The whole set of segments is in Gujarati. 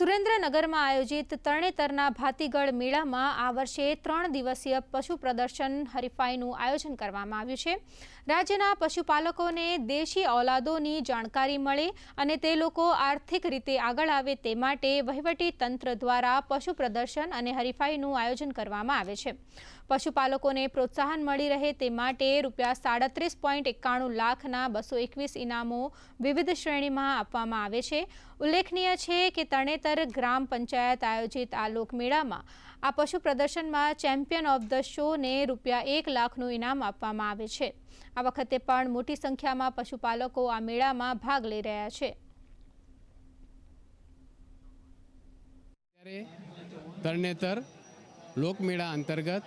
સુરેન્દ્રનગરમાં આયોજિત તરણેતરના ભાતીગળ મેળામાં આ વર્ષે ત્રણ દિવસીય પશુ પ્રદર્શન હરીફાઈનું આયોજન કરવામાં આવ્યું છે. રાજ્યના પશુપાલકોને દેશી ઓલાદોની જાણકારી મળે અને તે લોકો આર્થિક રીતે આગળ આવે તે માટે વહીવટી તંત્ર દ્વારા પશુ પ્રદર્શન અને હરીફાઈનું આયોજન કરવામાં આવે છે. પશુપાલકોને પ્રોત્સાહન મળી રહે તે માટે રૂપિયા સાડત્રીસ પોઈન્ટ એકાણું લાખના બસો એકવીસ ઇનામો વિવિધ શ્રેણીમાં આપવામાં આવે છે. ઉલ્લેખનીય છે કે તરણેતર ગ્રામ પંચાયત આયોજિત આ લોકમેળામાં આ પશુ પ્રદર્શનમાં ચેમ્પિયન ઓફ ધ શોને રૂપિયા એક લાખનું ઇનામ આપવામાં આવે છે. આ વખતે પણ મોટી સંખ્યામાં પશુપાલકો આ મેળામાં ભાગ લઈ રહ્યા છે. તરણેતર લોકમેળા અંતર્ગત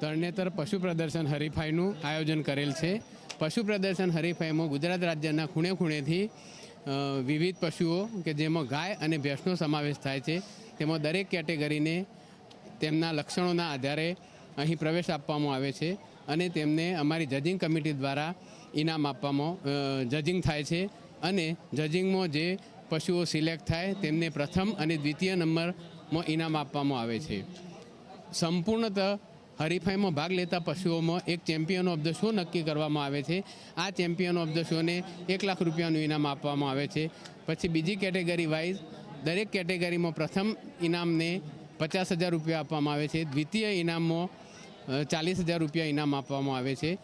તરણેતર પશુ પ્રદર્શન હરીફાઈનું આયોજન કરેલ છે. પશુ પ્રદર્શન હરીફાઈમાં ગુજરાત રાજ્યના ખૂણે ખૂણેથી વિવિધ પશુઓ કે જેમાં ગાય અને ભેંસનો સમાવેશ થાય છે. તેમાં દરેક કેટેગરીને તેમના લક્ષણોના આધારે અહીં પ્રવેશ આપવામાં આવે છે અને તેમને અમારી જજિંગ કમિટી દ્વારા ઇનામ આપવામાં જજિંગ થાય છે અને જજિંગમાં જે પશુઓ સિલેક્ટ થાય તેમને પ્રથમ અને દ્વિતીય નંબરમાં ઇનામ આપવામાં આવે છે. સંપૂર્ણતઃ હરીફાઈમાં ભાગ લેતા પશુઓમાં એક ચેમ્પિયન ઓફ ધ શો નક્કી કરવામાં આવે છે. આ ચેમ્પિયન ઓફ ધ શોને એક લાખ રૂપિયાનું ઇનામ આપવામાં આવે છે. પછી બીજી કેટેગરી વાઇઝ દરેક કેટેગરીમાં પ્રથમ ઇનામને પચાસ હજાર રૂપિયા આપવામાં આવે છે. દ્વિતીય ઇનામમાં ચાલીસ હજાર રૂપિયા ઇનામ આપવામાં આવે છે.